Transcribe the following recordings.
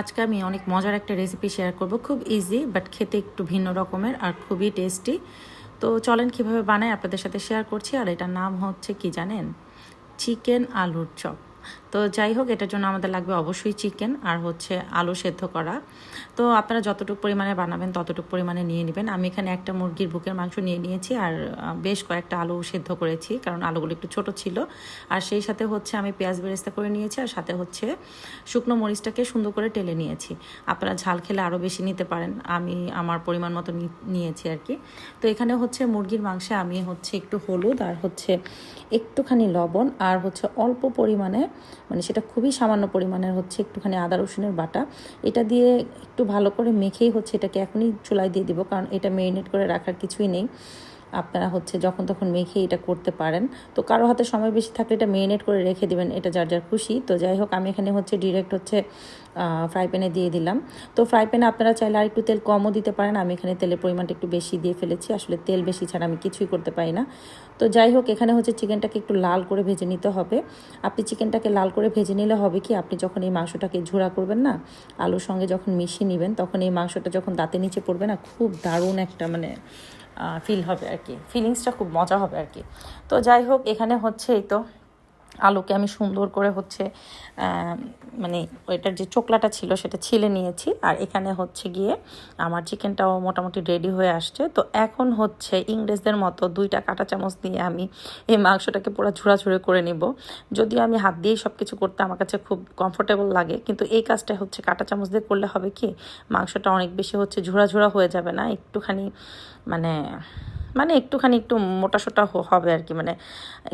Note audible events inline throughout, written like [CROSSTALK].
আজকে আমি অনেক মজার একটা রেসিপি শেয়ার করব। খুব ইজি বাট খেতে একটু ভিন্ন রকমের আর খুবই টেস্টি তো চলেন কীভাবে বানাই, আপনাদের সাথে শেয়ার করছি। আর এটার নাম হচ্ছে কি জানেন? চিকেন আলুর চপ। তো যাই হোক, এটার জন্য আমাদের লাগবে অবশ্যই চিকেন আর হচ্ছে আলু সেদ্ধ করা। তো আপনারা যতটুকু পরিমাণে বানাবেন, ততটুকু পরিমাণে নিয়ে নেবেন। আমি এখানে একটা মুরগির বুকের মাংস নিয়ে নিয়েছি আর বেশ কয়েকটা আলু সেদ্ধ করেছি, কারণ আলুগুলো একটু ছোট ছিল। আর সেই সাথে হচ্ছে আমি পেঁয়াজ বেরেস্তা করে নিয়েছি আর সাথে হচ্ছে শুকনো মরিচটাকে সুন্দর করে টেলে নিয়েছি। আপনারা ঝাল খেলে আরও বেশি নিতে পারেন, আমি আমার পরিমাণ মতো নিয়েছি আর কি। তো এখানে হচ্ছে মুরগির মাংসে আমি হচ্ছে একটু হলুদ আর হচ্ছে একটুখানি লবণ আর হচ্ছে অল্প পরিমাণে মানে সেটা খুবই সামান্য পরিমাণের হচ্ছে একটুখানি আদা রসুনের বাটা। এটা দিয়ে একটু ভালো করে মেখেই হচ্ছে এটাকে এখনই চুলায় দিয়ে দিব, কারণ এটা মেরিনেট করে রাখার কিছুই নেই। আপনারা হচ্ছে যখন তখন মেখে এটা করতে পারেন। তো কারও হাতে সময় বেশি থাকলে এটা মেরিনেট করে রেখে দিবেন, এটা যার যার খুশি। তো যাই হোক, আমি এখানে হচ্ছে ডিরেক্ট হচ্ছে ফ্রাই প্যানে দিয়ে দিলাম। তো ফ্রাই প্যানে আপনারা চাইলে আর একটু তেল কমও দিতে পারেন। আমি এখানে তেলের পরিমাণটা একটু বেশি দিয়ে ফেলেছি। আসলে তেল বেশি ছাড়া আমি কিছুই করতে পারি না। তো যাই হোক, এখানে হচ্ছে চিকেনটাকে একটু লাল করে ভেজে নিতে হবে। আপনি চিকেনটাকে লাল করে ভেজে নিলে হবে কি, আপনি যখন এই মাংসটাকে ঝোড়া করবেন না, আলুর সঙ্গে যখন মিশিয়ে নেবেন, তখন এই মাংসটা যখন দাঁতে নিচে পড়বে না, খুব দারুণ একটা মানে ফিল হবে আর কি। ফিলিংসটা খুব মজা হবে আর কি। তো যাই হোক, এখানে হচ্ছে এই তো। আলুকে আমি সুন্দর করে হচ্ছে মানে ওইটার যে চোকলাটা ছিল সেটা ছিলে নিয়েছি। আর এখানে হচ্ছে গিয়ে আমার চিকেনটাও মোটামুটি রেডি হয়ে আসছে। তো এখন হচ্ছে ইংরেজদের মতো দুইটা কাঁটা চামচ দিয়ে আমি এই মাংসটাকে পুরো ঝুড়াঝুড়ে করে নিব। যদিও আমি হাত দিয়েই সব কিছু করতে আমার কাছে খুব কমফোর্টেবল লাগে, কিন্তু এই কাজটা হচ্ছে কাঁটা চামচ দিয়ে করলে হবে কি? মাংসটা অনেক বেশি হচ্ছে ঝুড়াঝুড়া হয়ে যাবে না, একটুখানি মানে মানে একটুখানি একটু মোটা সোটা হবে আর কি মানে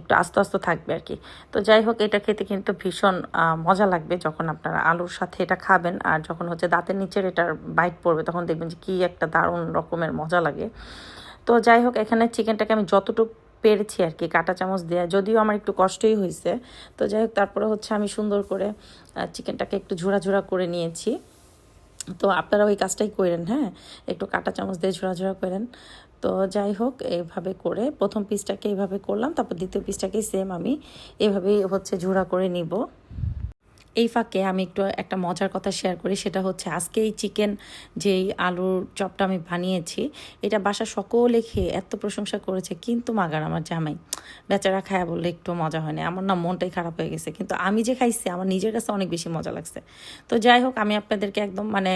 একটু আস্তে আস্তে থাকবে আর কি। তো যাই হোক, এটা খেতে কিন্তু ভীষণ মজা লাগবে যখন আপনারা আলুর সাথে এটা খাবেন। আর যখন হচ্ছে দাঁতের নিচের এটার বাইট পড়বে, তখন দেখবেন যে কী একটা দারুণ রকমের মজা লাগে। তো যাই হোক, এখানে চিকেনটাকে আমি যতটুকু পেরেছি আর কি, কাঁটা চামচ দেওয়া যদিও আমার একটু কষ্টই হয়েছে। তো যাই হোক, তারপরে হচ্ছে আমি সুন্দর করে চিকেনটাকে একটু ঝোড়া ঝোড়া করে নিয়েছি। তো আপনারা ওই কাজটাই করেন হ্যাঁ? একটু কাঁটা চামচ দিয়ে ঝোড়াঝোড়া করেন। তো যাই হোক এইভাবে করে প্রথম পিসটাকে এইভাবে করলাম, তারপর দ্বিতীয় পিসটাকে সেম আমি এভাবেই হচ্ছে ঝুড়া করে নিব। এই ফাঁকে আমি একটু একটা মজার কথা শেয়ার করি, সেটা হচ্ছে আজকে এই চিকেন যেই আলুর চপটা আমি বানিয়েছি, এটা বাসা সকলে খেয়ে এত প্রশংসা করেছে, কিন্তু মাগার আমার জামাই, বেচারা খায় বললে একটু মজা হয় না, আমার না মনটাই খারাপ হয়ে গেছে, কিন্তু আমি যে খাইছি আমার নিজের কাছে অনেক বেশি মজা লাগছে। তো যাই হোক, আমি আপনাদেরকে একদম মানে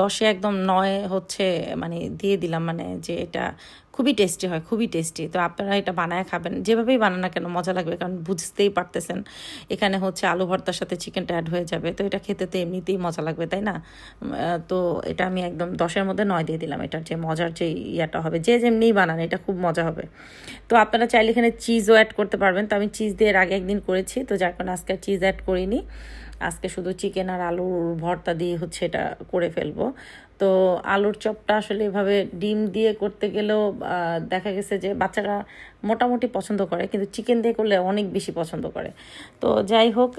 দশে একদম নয় হচ্ছে মানে দিয়ে দিলাম মানে যে এটা খুবই টেস্টি হয়, খুবই টেস্টি। তো আপনারা এটা বানায় খাবেন। যেভাবেই বানান কেন, মজা লাগবে, কারণ বুঝতেই পারতেছেন। এখানে হচ্ছে আলু ভর্তার সাথে চিকেনটা অ্যাড হয়ে যাবে। তো এটা খেতে তো এমনিতেই মজা লাগবে, তাই না? তো এটা আমি একদম দশের মধ্যে নয় দিয়ে দিলাম। এটার যে মজার যে ইয়াটা হবে, যে যেমনিই বানান, এটা খুব মজা হবে। তো আপনারা চাইলে এখানে চিজও অ্যাড করতে পারবেন। তো আমি চিজ দিয়ে আগে একদিন করেছি, তো যার কারণে আজকে চিজ অ্যাড করিনি। আজকে শুধু চিকেন আর আলুর ভর্তা দিয়ে হচ্ছে এটা করে ফেলব। তো আলুর চপটা আসলে এভাবে ডিম দিয়ে করতে গেলেও দেখা গেছে যে বাচ্চারা মোটামুটি পছন্দ করে, কিন্তু চিকেন দিয়ে করলে অনেক বেশি পছন্দ করে। তো যাই হোক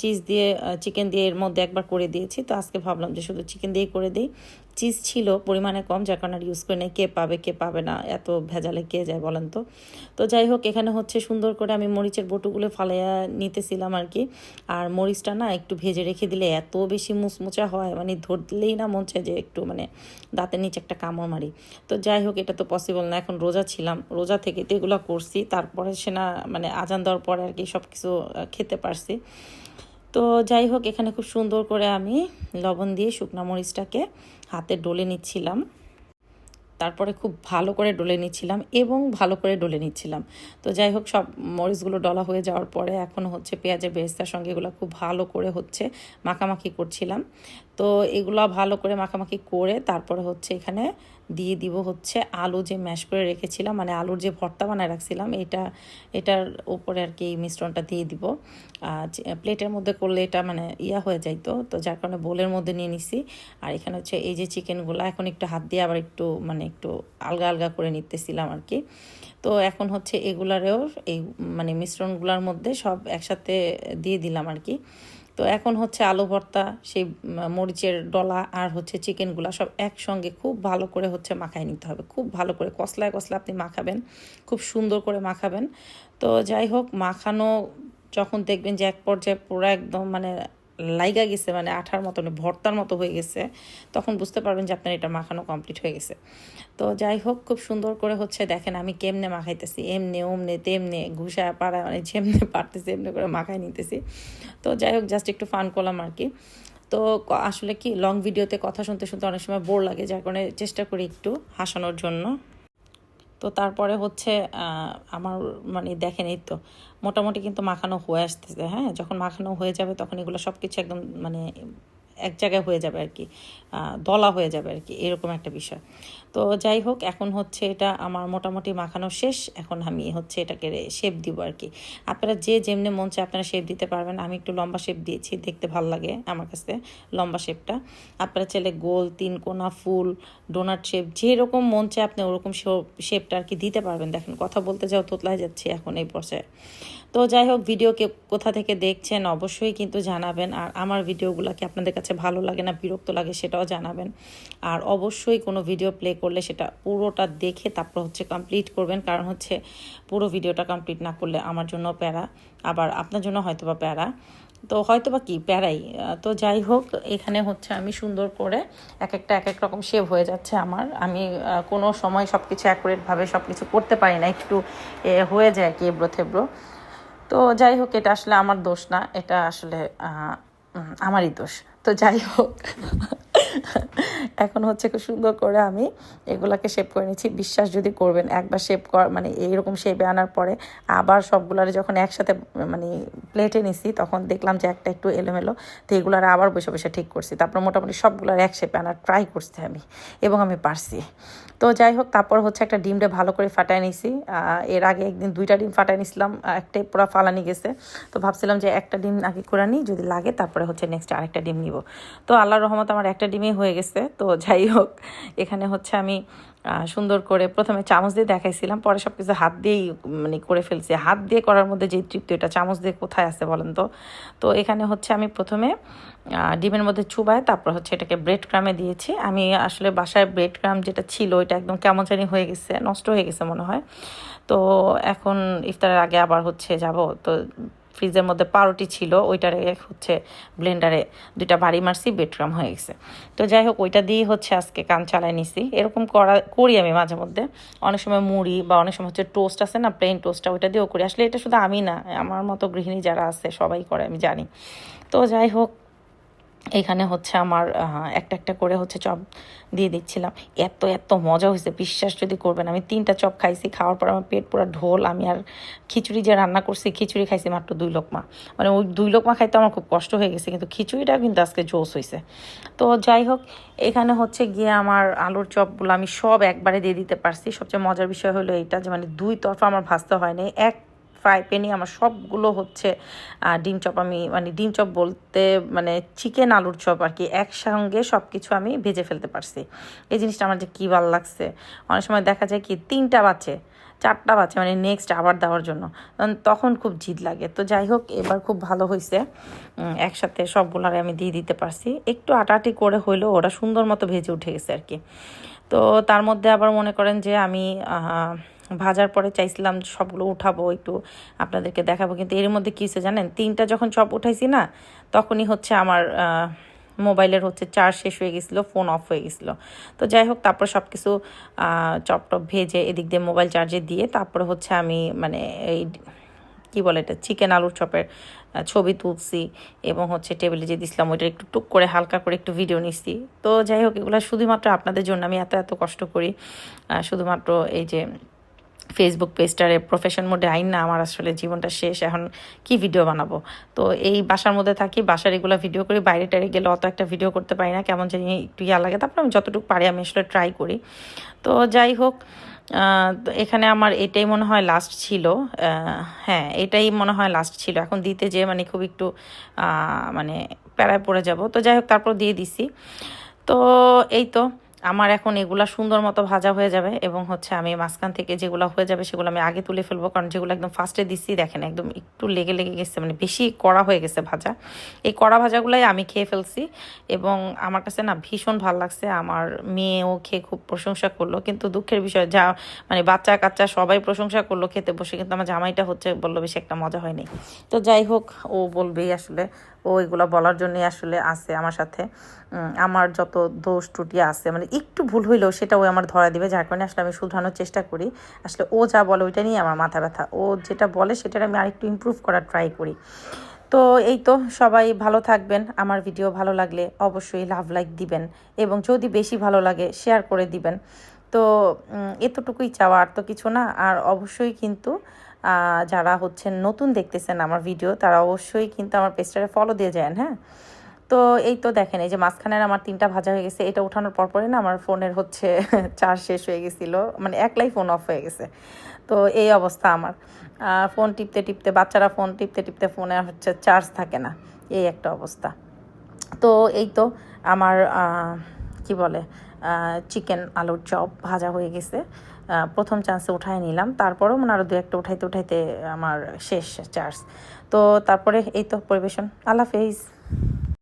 চিজ দিয়ে চিকেন দিয়ে এর মধ্যে একবার করে দিয়েছি। তো আজকে ভাবলাম যে শুধু চিকেন দিয়েই করে দিই। চিজ ছিল, পরিমাণে কম, যার কারণে আর ইউজ করে নেই। কে পাবে কে পাবে না, এত ভেজালে কে যায় বলেন তো? তো যাই হোক, এখানে হচ্ছে সুন্দর করে আমি মরিচের বটুগুলো ফালাইয়া নিতেছিলাম আর কি। আর মরিচটা না একটু ভেজে রেখে দিলে এত বেশি মুচমুচা হয় মানে ধরলেই না মন চায় যে একটু মানে দাঁতের নিচে একটা কামড় মারি। তো যাই হোক, এটা তো পসিবল না। এখন রোজা ছিলাম। রোজা থেকে তো এগুলো করছি। তারপরে সে না মানে আজান দেওয়ার পরে আর কি সব কিছু খেতে পারছি। তো যাই হোক, এখানে খুব সুন্দর করে আমি লবণ দিয়ে শুকনা মরিচটাকে হাতে ডলে নিচ্ছিলাম। তারপরে খুব ভালো করে ডলে নিচ্ছিলাম এবং ভালো করে ডলে নিচ্ছিলাম। তো যাই হোক, সব মরিচগুলো ডলা হয়ে যাওয়ার পরে এখন হচ্ছে পেঁয়াজের বেরেস্তার সঙ্গে এগুলো খুব ভালো করে হচ্ছে মাখামাখি করছিলাম। তো এগুলো ভালো করে মাখামাখি করে তারপরে হচ্ছে এখানে দিয়ে দিব হচ্ছে আলু যে ম্যাশ করে রেখেছিলাম মানে আলুর যে ভর্তা বানায় রাখছিলাম, এটা, এটার উপরে আর কি এই মিশ্রণটা দিয়ে দিব। আর প্লেটের মধ্যে করলে এটা মানে ইয়া হয়ে যাইতো তো যার কারণে বোলের মধ্যে নিয়ে নিছি। আর এখানে হচ্ছে এই যে চিকেনগুলো এখন একটু হাত দিয়ে আবার একটু মানে একটু আলগা আলগা করে নিতেছিলাম আর কি। তো এখন হচ্ছে এগুলারেও এই মানে মিশ্রণগুলোর মধ্যে সব একসাথে দিয়ে দিলাম আর কি। তো এখন হচ্ছে আলু ভর্তা, সেই মরিচের ডলা আর হচ্ছে চিকেনগুলো সব একসঙ্গে খুব ভালো করে হচ্ছে মাখায় নিতে হবে। খুব ভালো করে কসলায় কসলা আপনি মাখাবেন, খুব সুন্দর করে মাখাবেন। তো যাই হোক, মাখানো যখন দেখবেন যে এক পর্যায়ে পুরো একদম মানে লাইগা গেছে মানে আঠার মতন ভর্তার মতো হয়ে গেছে। তখন বুঝতে পারবেন যে আপনার এটা মাখানো কমপ্লিট হয়ে গেছে। তো যাই হোক, খুব সুন্দর করে হচ্ছে দেখেন আমি কেমনে মাখাইতেছি, এমনে, ওমনে, তেমনে, ঘুষা, পাড়া মানে যেমনে পারতেছি, এমনি করে মাখাই নিতেছি। তো যাই হোক জাস্ট একটু ফান করলাম আর কি। তো আসলে কি লং ভিডিওতে কথা শুনতে শুনতে অনেক সময় বোর লাগে, যার কারণে চেষ্টা করি একটু হাসানোর জন্য। তো তারপরে হচ্ছে আমার মানে দেখেন এই তো, মোটামুটি কিন্তু মাখানো হয়ে আসতেছে হ্যাঁ? যখন মাখানো হয়ে যাবে তখন এগুলো সব কিছু একদম মানে এক জায়গায় হয়ে যাবে আর কি দলা হয়ে যাবে আর কি এরকম একটা বিষয়। তো যাই হোক, এখন হচ্ছে এটা আমার মোটামুটি মাখানো শেষ, এখন আমি হচ্ছে এটাকে শেপ দিব আর কি আপনারা যে যেমনি মন চায় আপনারা শেপ দিতে পারবেন, আমি একটু লম্বা শেপ দিয়েছি, দেখতে ভালো লাগে আমার কাছে লম্বা শেপটা আপনারা চাইলে গোল, তিন কোনা, ফুল ডোনাট শেপ যেরকম মন চায় আপনি ওরকম শেপটা আর কি দিতে পারবেন। দেখেন, কথা বলতে যাও, তোতলায় যাচ্ছে এখন এই পর্যায়ে। তো যাই হোক ভিডিও কে কোথা থেকে দেখছেন অবশ্যই কিন্তু জানাবেন, আর আমার ভিডিওগুলো কি আপনাদের কাছে ভালো লাগে না, বিরক্ত লাগে সেটাও জানাবেন। আর অবশ্যই কোনো ভিডিও প্লে করলে সেটা পুরোটা দেখে তারপর হচ্ছে কমপ্লিট করবেন, কারণ হচ্ছে পুরো ভিডিওটা কমপ্লিট না করলে আমার জন্য প্যারা, আবার আপনার জন্য হয়তো বা প্যারা। তো হয়তো বা কি? প্যারাই। তো যাই হোক, এখানে হচ্ছে আমি সুন্দর করে এক একটা, এক এক রকম শেভ হয়ে যাচ্ছে আমার। আমি কোনো সময় সব কিছু অ্যাকুরেটভাবে সব কিছু করতে পারি না, একটু হয়ে যায় কি এবড়ো থেবড়ো তো যাই হোক, এটা আসলে আমার দোষ না, এটা আসলে আমারই দোষ। তো যাই হোক। এখন হচ্ছে খুব সুন্দর করে আমি এগুলাকে শেপ করে নিচ্ছি। বিশ্বাস যদি করবেন, একবার শেপ কর মানে এইরকম শেপে আনার পরে আবার সবগুলারে যখন একসাথে মানে প্লেটে নিছি, তখন দেখলাম যে একটা একটু এলোমেলো, তো এগুলার আবার বসে বসে ঠিক করছি। তারপর মোটামুটি সবগুলার এক শেপে আনার ট্রাই করছি আমি এবং আমি পারছি। তো যাই হোক, তারপর হচ্ছে একটা ডিমটা ভালো করে ফাটায় নিছি। এর আগে একদিন দুইটা ডিম ফাটায় নিছিলাম একটাই পুরো ফালানি গেছে। তো ভাবছিলাম যে একটা ডিম আগে করে নিই যদি লাগে তারপরে হচ্ছে নেক্সট আরেকটা ডিম নিব। তো আল্লাহর রহমত আমার একটা ডিমই হয়ে গেছে। তো যাই হোক, এখানে হচ্ছে আমি সুন্দর করে প্রথমে চামচ দিয়ে দেখাইছিলাম, পরে সব কিছু হাত দিয়েই মানে করে ফেলছি। হাত দিয়ে করার মধ্যে যে তৃপ্তি এটা চামচ দিয়ে কোথায় আছে বলেন তো? তো এখানে হচ্ছে আমি প্রথমে ডিমের মধ্যে চুবায়, তারপর হচ্ছে এটাকে ব্রেড ক্রামে দিয়েছি। আমি আসলে বাসায় ব্রেড ক্রাম যেটা ছিল, ওইটা একদম কেমন জানি হয়ে গেছে, নষ্ট হয়ে গেছে মনে হয়। তো এখন ইফতারের আগে আবার হচ্ছে যাব। তো ফ্রিজের মধ্যে পাউরুটি ছিল, ওইটারে হচ্ছে ব্লেন্ডারে দুইটা বাড়ি মারছি বেডক্রাম হয়ে গেছে। তো যাই হোক, ওইটা দিয়ে হচ্ছে আজকে কান চালায় নিছি। এরকম করা, করি আমি মাঝে মধ্যে। অনেক সময় মুড়ি বা অনেক সময় হচ্ছে টোস্ট আছে না, প্লেন টোস্টটা ওইটা দিয়েও করি। আসলে এটা শুধু আমি না, আমার মতো গৃহিণী যারা আছে, সবাই করে, আমি জানি। তো যাই হোক এখানে হচ্ছে আমার একটা একটা করে হচ্ছে চপ দিয়ে দিচ্ছিলাম। এত এত মজা হয়েছে, বিশ্বাস যদি করবেন। আমি তিনটা চপ খাইছি, খাওয়ার পর আমার পেট পুরো ঢোল, আমি আর খিচুড়ি যে রান্না করছি, খিচুড়ি খাইছি মাত্র দুই লোকমা। মানে ওই দুই লোকমা খাইতে আমার খুব কষ্ট হয়ে গেছে, কিন্তু খিচুড়িটা কিন্তু আজকে জোস হয়েছে। তো যাই হোক, এখানে হচ্ছে গিয়ে আমার আলুর চপগুলো আমি সব একবারে দিয়ে দিতে পারছি। সবচেয়ে মজার বিষয় হলো এইটা যে মানে দুই তরফা আমার ভাজতে হয়নি এক ফ্রাই প্যানে আমার সবগুলো হচ্ছে ডিম চপ আমি মানে ডিম চপ বলতে মানে চিকেন আলুর চপ আর কি, একসঙ্গে সব কিছু আমি ভেজে ফেলতে পারছি। এই জিনিসটা আমার যে কী ভালো লাগছে। অনেক সময় দেখা যায় কি, তিনটা বাচ্চে চারটা বাচ্চা মানে নেক্সট আবার দেওয়ার জন্য। তখন- খুব জিদ লাগে। তো যাই হোক, এবার খুব ভালো হয়েছে একসাথে সবগুলারে আমি দিয়ে দিতে পারছি। একটু আটাআটি করে হইলেও ওরা সুন্দর মতো ভেজে উঠে গেছে আর কি। তো তার মধ্যে আবার মনে করেন যে আমি ভাজার পরে চাইছিলাম সবগুলো উঠাবো, একটু আপনাদেরকে দেখাবো। কিন্তু এর মধ্যে কী জানেন? তিনটা যখন চপ উঠাইছি না, তখনই হচ্ছে আমার মোবাইলের হচ্ছে চার্জ শেষ হয়ে গেছিল, ফোন অফ হয়ে গেছিল। তো যাই হোক, তারপর সব কিছু চপ টপ ভেজে এদিক দিয়ে মোবাইল চার্জে দিয়ে তারপরে হচ্ছে আমি মানে এই কি বলে এটা, চিকেন আলুর চপের ছবি তুলছি এবং হচ্ছে টেবিলে যে দিছিলাম ওইটা একটু টুক করে হালকা করে একটু ভিডিও নিচ্ছি তো যাই হোক, এগুলো শুধুমাত্র আপনাদের জন্য আমি এত এত কষ্ট করি। শুধুমাত্র এই যে ফেসবুক পেজটারে প্রফেশন মোডে আইন না, আমার আসলে জীবনটা শেষ, এখন কি ভিডিও বানাবো? তো এই বাসার মধ্যে থাকি, বাসার এগুলো ভিডিও করি, বাইরে টাইরে গেলে অত একটা ভিডিও করতে পারি না, কেমন জানি একটু ইয়া লাগে, তারপর আমি যতটুকু পারি আমি আসলে ট্রাই করি। তো যাই হোক এখানে আমার এটাই মনে হয় লাস্ট ছিল হ্যাঁ এটাই মনে হয় লাস্ট ছিল। এখন দিতে যে মানে খুব একটু মানে প্যারায় পড়ে যাব। তো যাই হোক, তারপর দিয়ে দিছি। তো এই তো আমার এখন এগুলা সুন্দর মতো ভাজা হয়ে যাবে এবং হচ্ছে আমি মাঝখান থেকে যেগুলো হয়ে যাবে সেগুলো আমি আগে তুলে ফেলব, কারণ যেগুলো একদম ফার্স্টে দিচ্ছি দেখেন একদম একটু লেগে লেগে গেছে মানে বেশি কড়া হয়ে গেছে ভাজা। এই কড়া ভাজাগুলাই আমি খেয়ে ফেলছি এবং আমার কাছে না ভীষণ ভালো লাগছে, আমার মেয়েও খেয়ে খুব প্রশংসা করল, কিন্তু দুঃখের বিষয় যা মানে বাচ্চা কাচ্চা সবাই প্রশংসা করল খেতে বসে, কিন্তু আমার জামাইটা হচ্ছে বলল, বেশি একটা মজা হয়নি। তো যাই হোক, ও বলবেই আসলে ও এগুলো বলার জন্যই আসলে আছে আমার সাথে। আমার যত দোষ ত্রুটি আছে মানে একটু ভুল হইলেও সেটা ও আমার ধরা দিবে, যার কারণে আসলে আমি শুধরানোর চেষ্টা করি। আসলে ও যা বলে ওইটা নিয়ে আমার মাথা ব্যথা। ও যেটা বলে সেটার আমি আরেকটু ইমপ্রুভ করার ট্রাই করি। তো এই তো, সবাই ভালো থাকবেন। আমার ভিডিও ভালো লাগলে অবশ্যই লাভ লাইক দিবেন এবং যদি বেশি ভালো লাগে শেয়ার করে দিবেন। তো এতটুকুই চাওয়া আর তো কিছু না, আর অবশ্যই কিন্তু যারা হচ্ছেন নতুন দেখতেছেন আমার ভিডিও তারা অবশ্যই কিন্তু আমার পেজটারে ফলো দিয়ে যান হ্যাঁ? তো এই তো দেখেন, এই যে মাঝখানের আমার তিনটা ভাজা হয়ে গেছে, এটা ওঠানোর পর পরে না আমার ফোনের হচ্ছে [LAUGHS] চার্জ শেষ হয়ে গেছিল মানে একলাই ফোন অফ হয়ে গেছে। তো এই অবস্থা আমার। ফোন টিপতে টিপতে, বাচ্চারা ফোন টিপতে টিপতে ফোনে হচ্ছে চার্জ থাকে না, এই একটা অবস্থা। তো এই তো আমার কি বলে চিকেন আলুর চপ ভাজা হয়ে গেছে। প্রথম চান্সে উঠাই নিলাম। তারপরেও মনে আরও দু একটা উঠাইতে উঠাইতে আমার শেষ চার্জ তো তারপরে এই তো পরিবেশন। আল্লাহ হাফেজ।